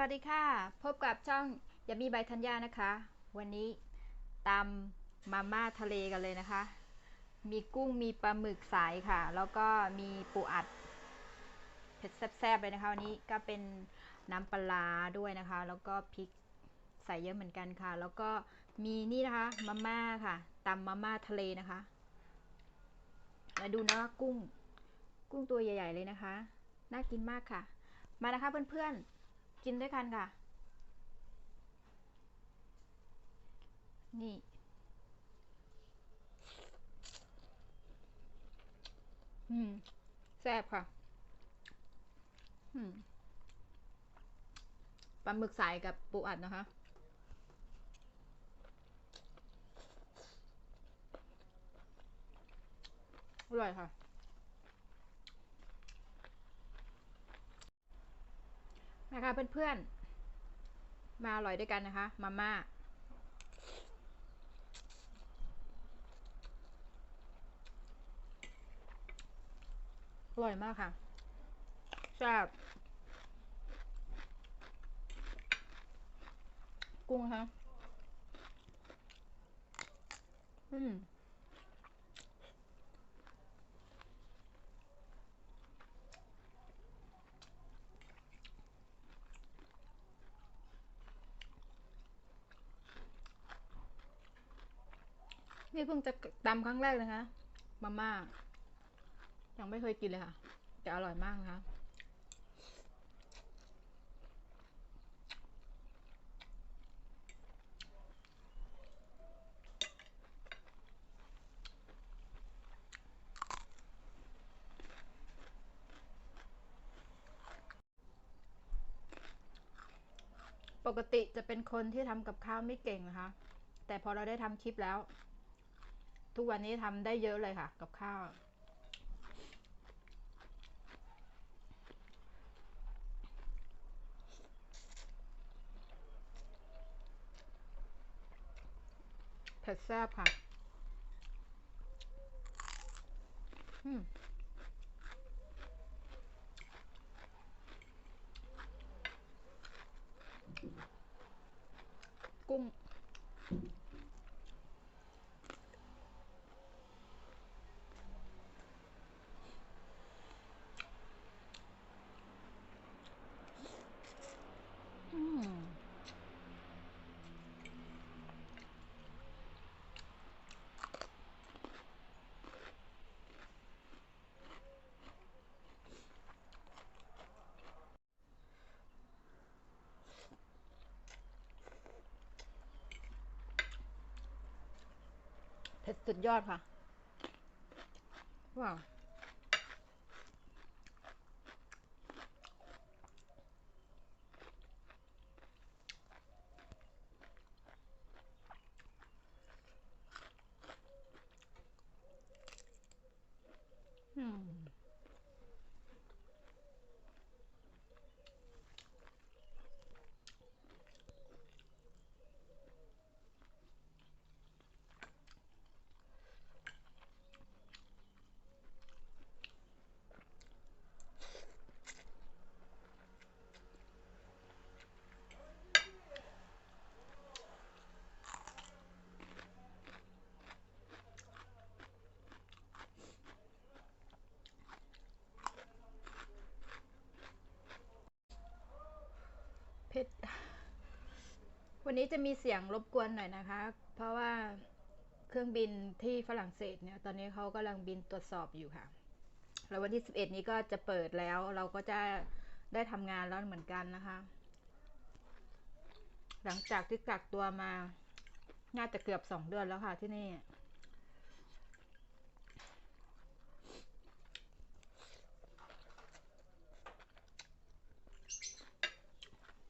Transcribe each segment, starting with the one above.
วัสดีค่ะ พบกับช่องยามีใบธัญญานะคะ วันนี้ตำมาม่าทะเลกันเลยนะคะ มีกุ้งมีปลาหมึกสายค่ะ แล้วก็มีปูอัดเผ็ดแซ่บๆเลยนะคะวันนี้ก็เป็นน้ำปลาด้วยนะคะ แล้วก็พริกใส่เยอะเหมือนกันค่ะ แล้วก็มีนี่นะคะมาม่าค่ะตำมาม่าทะเลนะคะมาดูนะคะกุ้ง กุ้งตัวใหญ่ ๆ เลยนะคะ น่ากินมากค่ะ มานะคะเพื่อนๆ กินด้วยกันค่ะ นี่ อืม แซ่บค่ะ อืมปลาหมึกสายกับปูอัดนะคะ อร่อยค่ะ นะคะเพื่อนๆ มาอร่อยด้วยกันนะคะ มาม่าอร่อยมากค่ะแซ่บกุ้งคะอืม นี่เพิ่งจะตำครั้งแรกนะคะ มาม่า ยังไม่เคยกินเลยค่ะ แต่อร่อยมากนะคะปกติจะเป็นคนที่ทำกับข้าวไม่เก่งนะคะ แต่พอเราได้ทำคลิปแล้ว ทุกวันนี้ทำได้เยอะเลยค่ะ กับข้าว เผ็ดแซ่บค่ะ อืม กุ้ง อืม เผ็ดสุดยอดค่ะ ว้าวอืม เผ็ด วันนี้จะมีเสียงรบกวนหน่อยนะคะ เพราะว่าเครื่องบินที่ฝรั่งเศสเนี่ย ตอนนี้เขากำลังบินตรวจสอบอยู่ค่ะ แล้ววันที่ 11 นี้ก็จะเปิดแล้ว เราก็จะได้ทำงานแล้วเหมือนกันนะคะ หลังจากที่กักตัวมา น่าจะเกือบสองเดือนแล้วค่ะที่นี่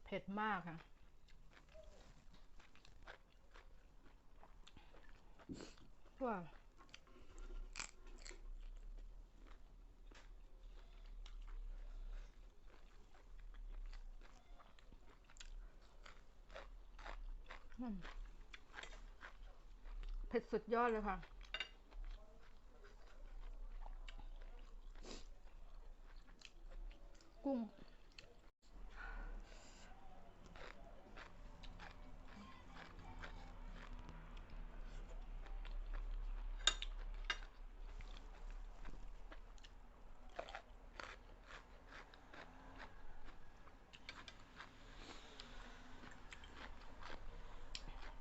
เผ็ดมากค่ะ ว้าเผ็ดสุดยอดเลยค่ะ กุ้ง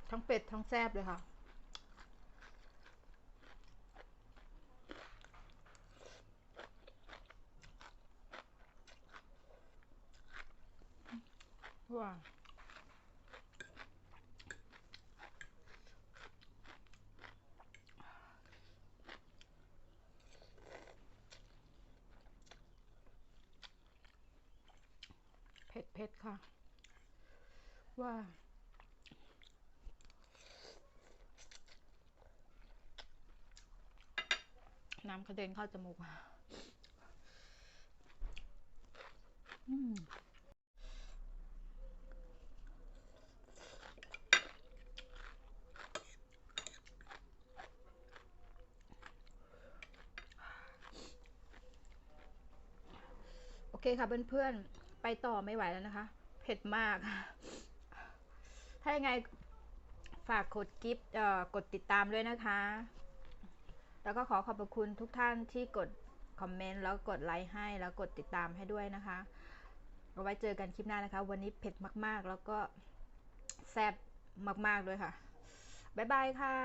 ทั้งเป็ด ทั้งแซบเลยค่ะ ว้าวเผ็ดเผ็ดค่ะว้า น้ำกระเด็นเข้าจมูกอืมโอเคค่ะเพื่อนๆ ไปต่อไม่ไหวแล้วนะคะ เผ็ดมาก ถ้ายังไงฝากกดกิฟต์กดติดตามด้วยนะคะ แล้วก็ขอขอบพระคุณทุกท่านที่กดคอมเมนต์แล้วกดไลค์ให้แล้วกดติดตามให้ด้วยนะคะเราไว้เจอกันคลิปหน้านะคะ วันนี้เผ็ดมากๆ แล้วก็แซ่บมากๆด้วยค่ะ บ๊ายบายค่ะ